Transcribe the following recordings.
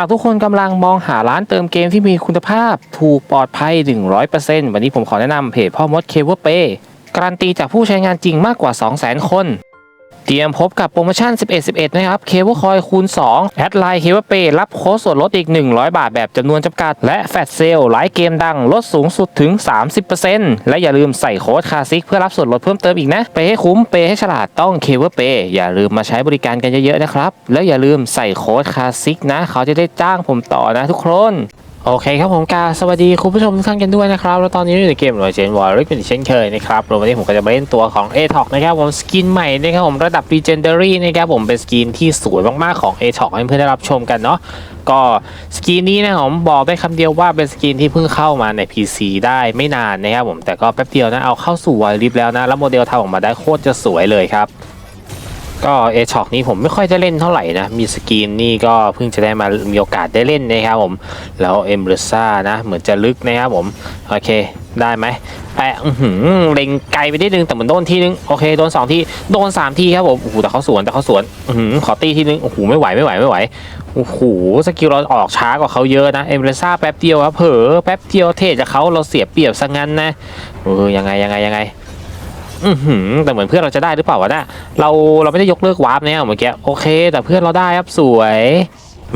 ากทุกคนกำลังมองหาร้านเติมเกมที่มีคุณภาพ ถูกปลอดภัย 100%วันนี้ผมขอแนะนำเพจพ่อมดเคเวอร์เปการันตีจากผู้ใช้งานจริงมากกว่า 200,000 คน เตรียมพบกับโปรโมชั่น 11-11 นะครับ เคเบิลคอยคูณ 2 แอดไลน์เคเบิลเปย์รับโค้ดส่วนลดอีก 100 บาทแบบจำนวนจำกัด และแฟตเซลหลายเกมดังลดสูงสุดถึง 30%และอย่าลืมใส่โค้ดคาซิกเพื่อรับส่วนลดเพิ่มเติมอีกนะ ไปให้คุ้ม เปให้ฉลาดต้องเคเบิลเปย์อย่าลืมมาใช้บริการกันเยอะๆนะครับ แล้วอย่าลืมใส่โค้ดคาซิกนะ เขาจะได้จ้างผมต่อนะทุกคน โอเคครับผมกาสวัสดีคุณผู้ชมทุกท่านกันด้วยนะครับ แล้วตอนนี้อยู่ในเกมหน่วยเจนวอร์ริกเป็นอีกเช่นเคยนะครับวันนี้ผมก็จะมาเล่นตัวของ a t o นะครับผมสกินใหม่นะครับผมระดับ Legendary นะครับผมเป็นสกินที่สวยมากๆของ a t o ให้เพื่อนได้รับชมกันเนาะก็สกินนี้นะผมบอกได้คำเดียวว่าเป็นสกินที่เพิ่งเข้ามาใน PC ได้ไม่นานนะครับผมแต่ก็แป๊บเดียวนะเอาเข้าสู่วอลลิฟแล้วนะแล้วโมเดลทำออกมาได้โคตรจะสวยเลยครับ ก็เอช็อคนี้ผมไม่ค่อยได้เล่นเท่าไหร่นะ มีสกรีนนี่ก็เพิ่งจะได้มามีโอกาสได้เล่นนะครับผม แล้วเอมเบรซ่านะ เหมือนจะลึกนะครับผม โอเคได้ไหมแปะเล็งไกลไปนิดนึงแต่เหมือนโดนทีนึงโอเคโดนสองทีโดนสามทีครับผมโอ้โหแต่เขาสวนแต่เขาสวนอืขอตีทีนึงโอ้โหไม่ไหวไม่ไหวไม่ไหวโอ้โหสกิลเราออกช้ากว่าเขาเยอะนะเอมเบรซ่าแป๊บเดียวครับเผลอแป๊บเดียวเทจากเขาเราเสียเปรียบซะงั้นนะเออยังไงยังไงยังไง อือหือแต่เหมือนเพื่อนเราจะได้หรือเปล่าวะน่ยเราเราไม่ได้ยกเลิกวาร์ปเนี่ยเมื่อกี้โอเค แต่เพื่อนเราได้ครับสวย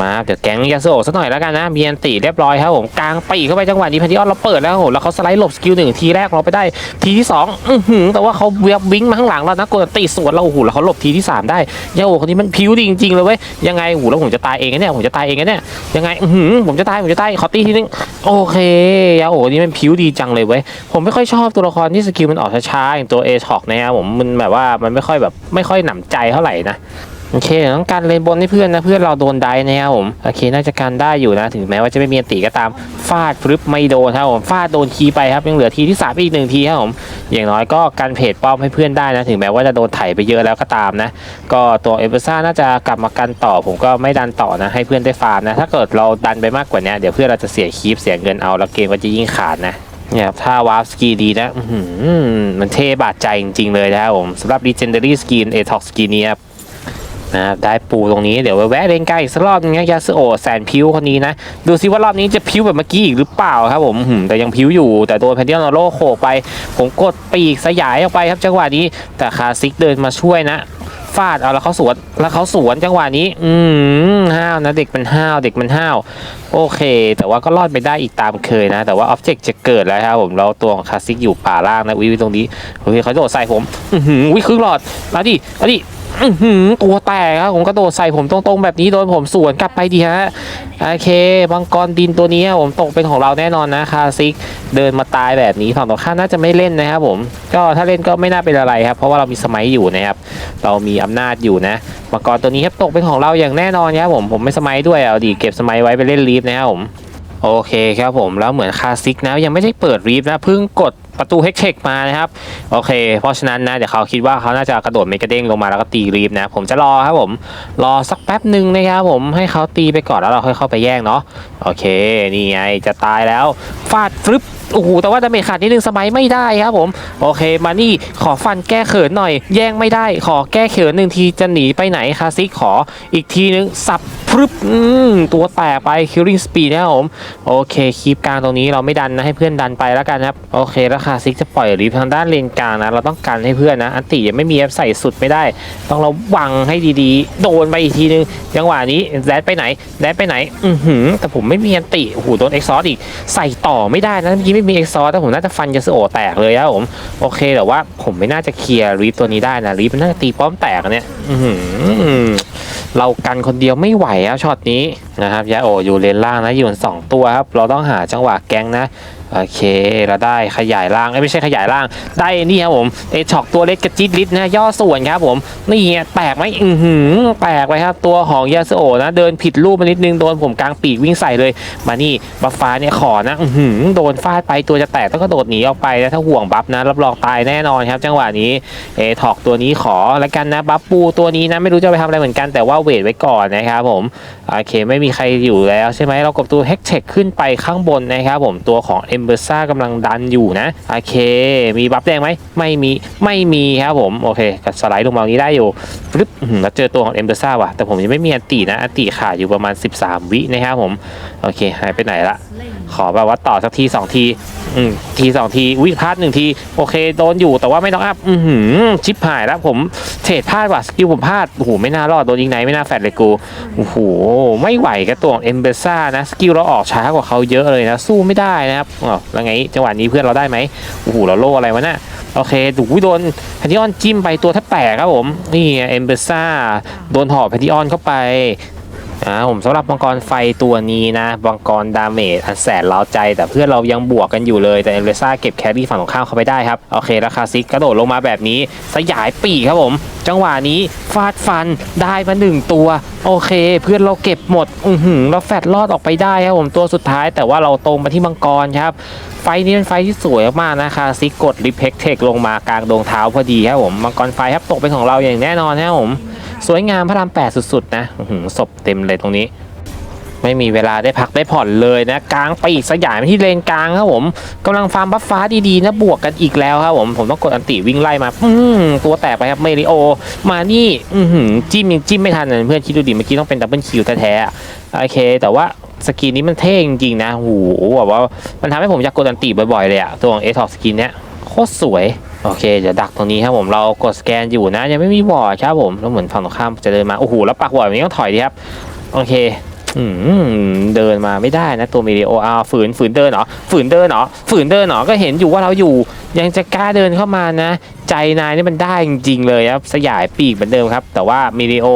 มาเดี๋ยวแก๊งยาโซสักหน่อยแล้วกันนะมีอันตีเรียบร้อยครับผมกลางปีเข้าไปจังหวะนี้พันธิออนเราเปิดแล้วโหแล้วเขาสไลด์หลบสกิลหนึ่งทีแรกเราไปได้ทีที่สองอือหือแต่ว่าเขาเวียบวิ่งมาข้างหลังเรานะกดตีสวนเราโอ้โหแล้วเขาหลบทีที่สามได้ยาโอคนนี้มันพิ้วดีจริงๆเลยเว้ยยังไงโอ้โหแล้วผมจะตายเองเนี่ยผมจะตายเองเนี่ยยังไงอือหือผมจะตายผมจะตายขอตีทีนึงโอเคยาโอนี่มันพิ้วดีจังเลยเว้ยผมไม่ค่อยชอบตัวละครที่สกิลมันออกช้าๆอย่างตัวเอช็อกนะครับผมมันแบบว่ามันไม่ค่อยแบบไม่ค่อยหนำใจเท่าไหร่นะ โอเคต้องการเลนบนให้เพื่อนนะเพื่อนเราโดนได้นะครับผมโอเคน่าจะการได้อยู่นะถึงแม้ว่าจะไม่มีอันตีก็ตามฟาดฟรึบไม่โดนครับผมฟาดโดนคีไปครับยังเหลือทีที่สามอีกหนึ่งทีครับผมอย่างน้อยก็การเพจป้อมให้เพื่อนได้นะถึงแม้ว่าจะโดนไถไปเยอะแล้วก็ตามนะ ก็ตัวเอเวอร์ซ่าน่าจะกลับมากันต่อ ผมก็ไม่ดันต่อนะให้เพื่อนได้ฟาร์มนะถ้าเกิดเราดันไปมากกว่านี้เดี๋ยวเพื่อนเราจะเสียคีปเสียเงินเอาแล้วเกมก็จะยิ่งขาดนะเนี่ยถ้าวาร์ปสกีดีนะมันเท่บาดใจจริงๆเลยนะครับผมสำหรับ Legendary Skin a t o x Skin นี้ครับ นะครับได้ปูตรงนี้เดี๋ยวไปแวะเลนไกลอีกสักรอบนึงนะยาสโอแสนพิ้วคนนี้นะดูซิว่ารอบนี้จะพิ้วแบบเมื่อกี้อีกหรือเปล่าครับผมหือแต่ยังพิ้วอยู่ แต่โดนแพนเดียนโลโขไป ผมกดปีกสยายออกไปครับจังหวะนี้แต่คาซิกเดินมาช่วยนะฟาดเอาแล้วเขาสวนแล้วเขาสวนจังหวะนี้ อืมห้าวนะเด็กมันห้าวเด็กมันห้าวโอเค แต่ว่าก็รอดไปได้อีกตามเคยนะ แต่ว่าออบเจกต์จะเกิดแล้วครับผมแล้วตัวของคาสสิกอยู่ป่าล่างนะวิวตรงนี้เฮ้ยเขาโดดใส่ผม อือหือวิครึ่งหลอดมาดิมาดิ ตัวแตกครับผมก็โดดใส่ผมตรงๆแบบนี้โดนผมสวนกลับไปดีฮะโอเคมังกรดินตัวนี้ผมตกเป็นของเราแน่นอนนะคาซิกเดินมาตายแบบนี้ฝั่งตรงข้ามน่าจะไม่เล่นนะครับผมก็ถ้าเล่นก็ไม่น่าเป็นอะไรครับ เพราะว่าเรามีสมัยอยู่นะครับเรามีอำนาจอยู่นะมังกรตัวนี้ครับตกเป็นของเราอย่างแน่นอนครับผมผมไม่สมัยด้วยเอาดีเก็บสมัยไว้ไปเล่นลีฟนะครับผมโอเคครับผมแล้วเหมือนคาซิกนะยังไม่ได้เปิดรีฟนะเพิ่งกด ประตูเฮกเทคมานะครับ โอเค เพราะฉะนั้นนะเดี๋ยวเขาคิดว่าเขาน่าจะกระโดดเมกะเด้งลงมาแล้วก็ตีรีฟนะ ผมจะรอครับผม รอสักแป๊บหนึ่งนะครับผมให้เขาตีไปก่อนแล้วเราค่อยเข้าไปแย่งเนาะโอเค นี่ไงจะตายแล้วฟาดฟลึบโอ้โหแต่ว่าดาเมจขาดนิดนึงสมัยไม่ได้ครับผม โอเคมานี่ขอฟันแก้เขินหน่อย แย่งไม่ได้ ขอแก้เขินหนึ่งทีจะหนีไปไหนคาซิกขออีกทีนึงสับ พรึบตัวแตกไป killing speed นะครับผมโอเคคีบกลางตรงนี้เราไม่ดันนะให้เพื่อนดันไปแล้วกันครับโอเคแล้วคาซิกจะปล่อยรีฟทางด้านเลนกลางนะเราต้องกันให้เพื่อนนะอันติยังไม่มีแอปใส่สุดไม่ได้ ต้องระวังให้ดีๆ โดนไปอีกทีนึงจังหวะนี้แดดไปไหนแดดไปไหนอือหือแต่ผมไม่มีอันติโอ้โหโดนเอ็กซอสอีกใส่ต่อไม่ได้นะเมื่อกี้ไม่มีเอ็กซอสแต่ผมน่าจะฟันยาสโอแตกเลยครับผมโอเคแต่ว่าผมไม่น่าจะเคลียร์รีฟตัวนี้ได้นะรีฟมันน่าจะตีป้อมแตกเนี่ยอือหือ เรากันคนเดียวไม่ไหวครับช็อตนี้นะครับยาโออยู่เลนล่างนะอยู่กันสองตัวครับเราต้องหาจังหวะแก๊งนะ โอเค เราได้ขยายล่างไม่ใช่ขยายล่าง ได้นี่ครับผมเอช็อกตัวเล็กกระจิตลิดนะย่อส่วนครับผม นี่ไงแตกไหมอือหือแตกไปครับ ตัวของยาสโอนะ เดินผิดรูปมานิดนึง โดนผมกลางปีกวิ่งใส่เลย มานี่บัฟฟ้าเนี่ยขอนะอือหือโดนฟาดไปตัวจะแตกต้องกระโดดหนีออกไปนะถ้าห่วงบัฟนะ รับรองตายแน่นอนครับ จังหวะนี้เอท็อกตัวนี้ขอแล้วกันนะบัฟปูตัวนี้นะไม่รู้จะไปทำอะไรเหมือนกันแต่ว่าเวทไว้ก่อนนะครับผมโอเคไม่มีใครอยู่แล้วใช่ไหมเรากดตัวเฮกเทคขึ้นไปข้างบนนะครับผมตัวของเอมเบอร์ซ่ากำลังดันอยู่นะ โอเค มีบัฟแดงไหมไม่มีไม่มีครับผม โอเคก็สไลด์ลงมาตรงนี้ได้อยู่ปึ๊บแล้วเจอตัวของเอมเบอร์ซ่าว่ะแต่ผมยังไม่มีอันตินะอันติขาดอยู่ประมาณ 13 วินะครับผม โอเค หายไปไหนละ ขอแบบว่าต่อสักทีสองทีอืมทีสองทีวิพลาดหนึ่งทีโอเคโดนอยู่แต่ว่าไม่ต้องอัพอือหือชิปหายแล้วผมเทรดพลาดว่ะสกิลผมพลาดโอ้โหไม่น่ารอดโดนยิงไหนไม่น่าแฟดเลยกูโอ้โหไม่ไหวกับตัวเอมเบซ่านะสกิลเราออกช้ากว่าเขาเยอะเลยนะ สู้ไม่ได้นะครับอ๋อแล้วไงจังหวะนี้เพื่อนเราได้ไหมโอ้โหเราโล่อะไรวะเน่ะโอเคดูโดนแพนทิออนจิ้มไปตัวแทบแตกครับผมนี่เอมเบซ่าโดนหอบแพนทิออนเข้าไป อ่าผมสำหรับมังกรไฟตัวนี้นะมังกรดาเมจอันแสนเล้าใจ แต่เพื่อนเรายังบวกกันอยู่เลยแต่เอเลซ่าเก็บแครี่ฝั่งตรงข้ามเข้าไปได้ครับ โอเคราคาซิกกระโดดลงมาแบบนี้ สยายปีครับผม จังหวะนี้ฟาดฟันได้มาหนึ่งตัว โอเค เพื่อนเราเก็บหมด อือหือเราแฟดรอดออกไปได้ครับผมตัวสุดท้าย แต่ว่าเราตรงมาที่มังกรครับไฟนี้เป็นไฟที่สวยมากนะคะซิกกดริเพกเทคลงมากลางดวงเท้าพอดีครับผมมังกรไฟครับตกเป็นของเราอย่างแน่นอนครับผม สวยงามพระรามแปดสุดๆ นะอื้อหือศพเต็มเลยตรงนี้ ไม่มีเวลาได้พักได้ผ่อนเลยนะ กลางปีกสยายที่เลนกลางครับผมกำลังฟาร์มบัฟฟ้าดีๆนะบวกกันอีกแล้วครับผมผมต้องกดอันติวิ่งไล่มาอืตัวแตกไปครับเมริโอ มานี่อือหือจิ้มยังจิ้มไม่ทันเลยเพื่อนคิดดูดิเมื่อกี้ต้องเป็นดับเบิลคิวแท้ๆโอเค แต่ว่าสกินนี้มันเท่จริงๆนะโอ้โหแบบว่ามันทำให้ผมอยากกดอันติบ่อยๆเลยอะตัวของเอทอสกินเนี้ยโคตรสวย โอเคเดี๋ยวดักตรงนี้ครับผมเรากดสแกนอยู่นะ ยังไม่มีบอร์ดครับผมแล้วเหมือนฝั่งตรงข้ามจะเดินมาโอ้โหแล้วปักบอร์ดแบบนี้ต้องถอยดีครับโอเคอืมเดินมาไม่ได้นะตัวมิเรโออาฝืนฝืนเดินเหรอฝืนเดินเหรอฝืนเดินเหรอก็เห็นอยู่ว่าเราอยู่ ยังจะกล้าเดินเข้ามานะใจนายนี่มันได้จริงๆเลยครับสยายปีกเหมือนเดิมครับ แต่ว่าเมดิโอ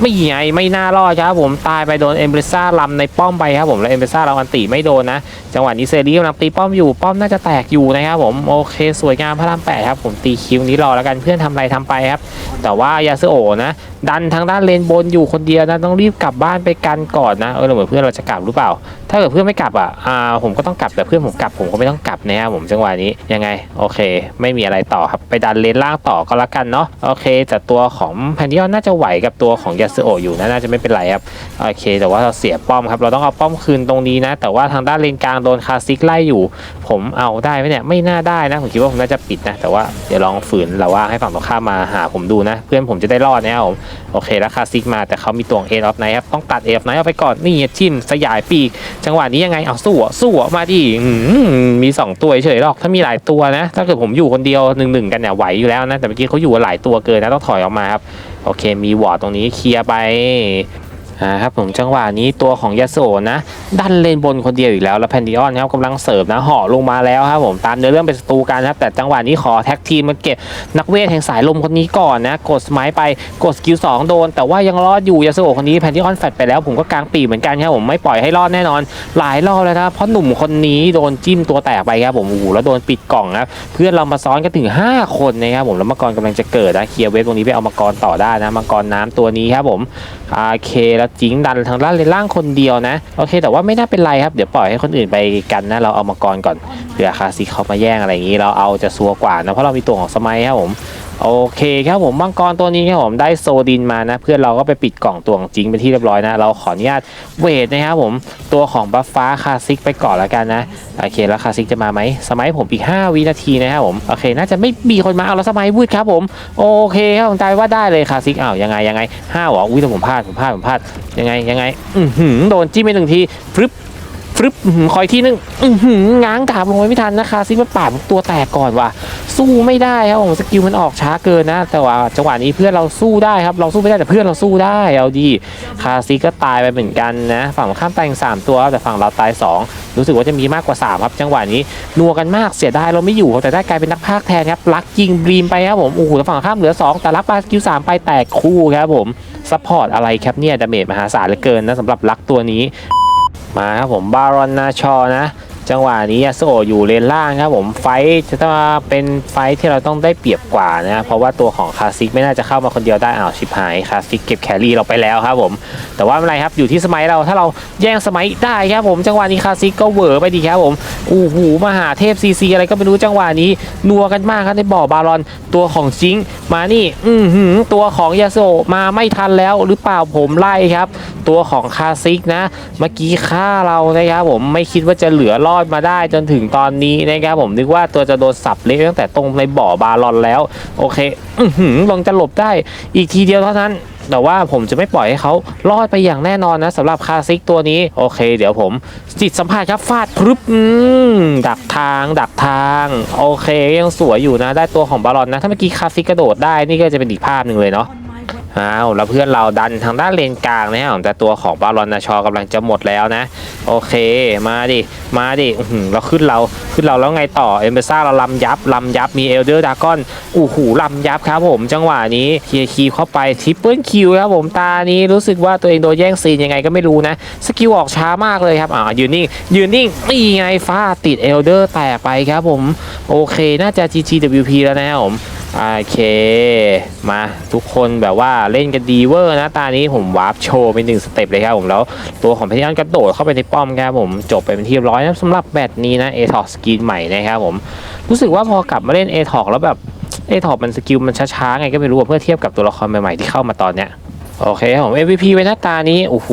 ไม่ไงไม่น่ารอดครับผมตายไปโดนเอมเบรซ่าลำในป้อมไปครับผมแล้วเอมเบรซ่าเราอันติไม่โดนนะ จังหวะนี้เซรีกำลังตีป้อมอยู่ป้อมน่าจะแตกอยู่นะครับผมโอเค สวยงามพระรามแปดครับผมตีคิวนี้รอแล้วกันเพื่อนทำอะไรทำไปครับ แต่ว่ายาเซโอนะดันทางด้านเลนบนอยู่คนเดียวนะต้องรีบกลับบ้านไปกันก่อนนะเออเหมือนเพื่อนเราจะกลับหรือเปล่าถ้าเกิดเพื่อนไม่กลับอะอ่าผมก็ต้องกลับแต่เพื่อนผมกลับผมก็ไม่ต้องกลับนะครับผมจังหวะนี้ยังไงโอเค ไม่มีอะไรต่อครับไปดันเลนล่างต่อก็แล้วกันเนาะโอเคแต่ตัวของแพนดิออนน่าจะไหวกับตัวของยาซึโอะอยู่นะน่าจะไม่เป็นไรครับโอเค แต่ว่าเราเสียป้อมครับเราต้องเอาป้อมคืนตรงนี้นะ แต่ว่าทางด้านเลนกลางโดนคาซิกไล่อยู่ ผมเอาได้ไหมเนี่ยไม่น่าได้นะผมคิดว่าผมน่าจะปิดนะ แต่ว่าเดี๋ยวลองฝืนเราว่าให้ฝั่งตรงข้ามมาหาผมดูนะ เพื่อนผมจะได้รอดนะครับผมโอเคแล้วคาซิกมาแต่เขามีตัวเอฟไนครับต้องตัดเอฟไนเอาไปก่อนนี่จิ้มสยายปีกจังหวะนี้ยังไงเอาสู้อะสู้อะมาดิมีสองตัวเฉยๆหรอกถ้ามีหลายตัวนะ ถ้าเกิดผมอยู่คนเดียวหนึ่งหนึ่งๆกันเนี่ยไหวอยู่แล้วนะแต่เมื่อกี้เขาอยู่หลายตัวเกินนะต้องถอยออกมาครับโอเค มีวอร์ดตรงนี้เคลียร์ไป อ่าครับผมจังหวะนี้ตัวของยาโสนะดันเลนบนคนเดียวอีกแล้วแล้วแพนดิออนครับกำลังเสิร์ฟนะห่อลงมาแล้วครับผมตามเนื้อเรื่องเป็นศัตรูกันครับแต่จังหวะนี้ขอแท็กทีมมาเก็บนักเวทแห่งสายลมคนนี้ก่อนนะกดสมัยไปกดสกิลสองโดน แต่ว่ายังรอดอยู่ยาโสคนนี้แพนดิออนแฟดไปแล้วผมก็กลางปีเหมือนกันครับผมไม่ปล่อยให้รอดแน่นอน หลายรอบแล้วนะเพราะหนุ่มคนนี้โดนจิ้มตัวแตกไปครับผมโอ้โหแล้วโดนปิดกล่องนะเพื่อนเรามาซ้อนกันถึง 5 คนนะครับผมแล้วมังกรกำลังจะเกิดนะเคลียร์เวฟตรงนี้ไปเอามังกรต่อได้นะมังกรน้ำตัวนี้ครับผมโอเคแล้วจิงดันทางด้านเลนล่างคนเดียวนะ โอเค แต่ว่าไม่น่าเป็นไรครับ เดี๋ยวปล่อยให้คนอื่นไปกันนะ เราเอามากรก่อนเผื่อคาซิเขามาแย่งอะไรอย่างนี้ เราเอาจะซัวกว่านะ เพราะเรามีตัวของสมัยครับผม โอเคครับผมมังกรตัวนี้ครับผมได้โซดินมานะ เพื่อนเราก็ไปปิดกล่องตัวของจิงเป็นที่เรียบร้อยนะ เราขออนุญาตเวทนะครับผมตัวของบัฟฟ้าคาซิกไปก่อนแล้วกันนะ โอเคแล้วคาซิกจะมาไหมสมัยผมอีก 5 วินาทีนะครับผมโอเค น่าจะไม่มีคนมาเอาแล้วสมัยวืดครับผม โอเคครับผมใจว่าได้เลยคาซิกอ้าวยังไงยังไงห้าหรออุ้ยแต่ผมพลาดผมพลาดผมพลาดยังไงยังไงอือหือโดนจิ้มไปหนึ่งทีฟึบ ฟึบหือคอยที่นึงหือง้างดาบลงไปไม่ทันนะคาซิมันปาดตัวแตกก่อนว่ะ สู้ไม่ได้ครับผมสกิลมันออกช้าเกินนะ แต่ว่าจังหวะนี้เพื่อนเราสู้ได้ครับ เราสู้ไม่ได้แต่เพื่อนเราสู้ได้เอาดีคาซิก็ตายไปเหมือนกันนะ ฝั่งข้ามตายสามตัวแต่ฝั่งเราตายสองรู้สึกว่าจะมีมากกว่าสามครับจังหวะนี้นัวกันมากเสียดายเราไม่อยู่แต่ได้กลายเป็นนักพากแทนครับลักยิงบีมไปครับผมโอ้โหฝั่งข้ามเหลือ 2 แต่ลักปาสกิลสามไปแตกคู่ครับผมซัพพอร์ตอะไรครับเนี่ยดาเมจมหาศาลเหลือเกินนะสำหรับลักตัวนี้ มาครับผมบารอนนาชอนะ จังหวะนี้ยาโซอยู่เลนล่างครับผมไฟจะต้องเป็นไฟที่เราต้องได้เปรียบกว่านะเพราะว่าตัวของคาซิกไม่น่าจะเข้ามาคนเดียวได้อ้าวชิบหายคาซิกเก็บแครี่เราไปแล้วครับผมแต่ว่าไม่ไรครับอยู่ที่สมัยเราถ้าเราแย่งสมัยได้ครับผมจังหวะนี้คาซิกก็เวอไปดีครับผมอู้หูมหาเทพซีซีอะไรก็ไม่รู้จังหวะนี้นัวกันมากครับในบ่อบารอนตัวของจิงมานี่อือหือตัวของยาโซมาไม่ทันแล้วหรือเปล่าผมไล่ครับ ตัวของคาซิกนะ เมื่อกี้ฆ่าเรานะครับผมไม่คิดว่าจะเหลือรอดอดมาได้จนถึงตอนนี้นะครับผมนึกว่าตัวจะโดนสับเละตั้งแต่ตรงในบ่อบาลอนแล้ว โอเคอลองจะหลบได้อีกทีเดียวเท่านั้น แต่ว่าผมจะไม่ปล่อยให้เขารอดไปอย่างแน่นอนนะสำหรับคาซิกตัวนี้ โอเค เดี๋ยวผมจิตสัมผัสครับฟาดพรึบดักทาง ดักทาง โอเค ยังสวยอยู่นะ ได้ตัวของบาลอนนะ ถ้าเมื่อกี้คาซิกกระโดดได้นี่ก็จะเป็นอีกภาพหนึ่งเลยเนาะ อ้าวแล้วเพื่อนเราดันทางด้านเลนกลางนะครับแต่ตัวของบาลอนนาชอกำลังจะหมดแล้วนะ โอเคมาดิมาดิเราขึ้นเราขึ้นเราแล้วไงต่อเอมเบซ่าเราลำยับลำยับมีเอลเดอร์ดากอนอู้หูลำยับครับผม จังหวะนี้เคลียร์คีเข้าไปทริปเปิลคิวครับผมตานี้รู้สึกว่าตัวเองโดนแย่งซีนยังไงก็ไม่รู้นะ สกิลออกช้ามากเลยครับอ่ายืนนิ่งยืนนิ่งนี่ไงฟ้าติดเอลเดอร์แตกไปครับผม โอเคน่าจะ GGWP แล้วนะครับผม โอเค มาทุกคนแบบว่าเล่นกันดีเวอร์นะตานี้ผมวาร์ปโชว์ไปหนึ่งสเต็ปเลยครับผมแล้วตัวของพยานกระโดดเข้าไปในป้อมครับผมจบไปเป็นที่ร้อยนะสำหรับแบตนี้นะ a t o สกินใหม่นะครับผมรู้สึกว่าพอกลับมาเล่น a t o แล้วแบบ a t o มันสกิลมันช้าๆไงก็ไม่รู้เพื่อเทียบกับตัวละครใหม่ๆที่เข้ามาตอนเนี้ยโอเคครับผม MVP ไว้หน้าตานี้โอ้โห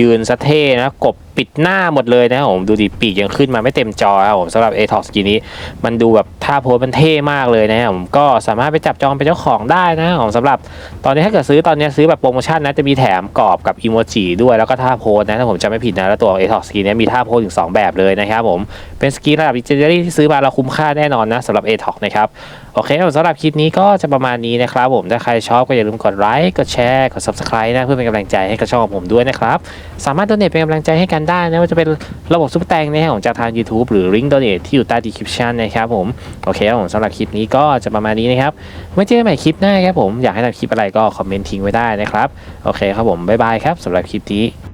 ยืนสะเท่นะกบ ปิดหน้าหมดเลยนะครับผมดูดิปีกยังขึ้นมาไม่เต็มจอครับผมสำหรับ a t o สกินนี้ มันดูแบบท่าโพสมันเท่มากเลยนะครับผมก็สามารถไปจับจองเป็นเจ้าของได้นะครับผมสำหรับตอนนี้ถ้าเกิดซื้อตอนนี้ซื้อแบบโปรโมชั่นนะจะมีแถมกรอบกับอีโมจิด้วยแล้วก็ท่าโพสนะถ้าผมจำไม่ผิดนะแล้วตัว a t o สกินนี้มีท่าโพสถึง 2 แบบเลยนะครับผมเป็นสกินระดับ legendary ที่ซื้อมาเราคุ้มค่าแน่นอนนะสำหรับ a t o นะครับโอเคสำหรับคลิปนี้ก็จะประมาณนี้นะครับผมถ้าใครชอบก็อย่าลืมกดไลค์กดแชร์กด subscribe นะเพื่อเป็นกำลังใจให้กับช่องของผมด้วยนะครับสามารถโดเนทเป็นกำลังใจให้กันได้นะว่าจะเป็นระบบซุปแตงนะของจากทาง YouTube หรือลิงก์โดเนทที่อยู่ใต้ดีคริปชั o n นะครับผม โอเคครับผมสำหรับคลิปนี้ก็จะประมาณนี้นะครับไว้เจอกันใหม่คลิปหน้าครับผมอยากให้ทำคลิปอะไรก็คอมเมนต์ทิ้งไว้ได้นะครับโอเคครับผมบ๊ายบายครับสำหรับคลิปนี้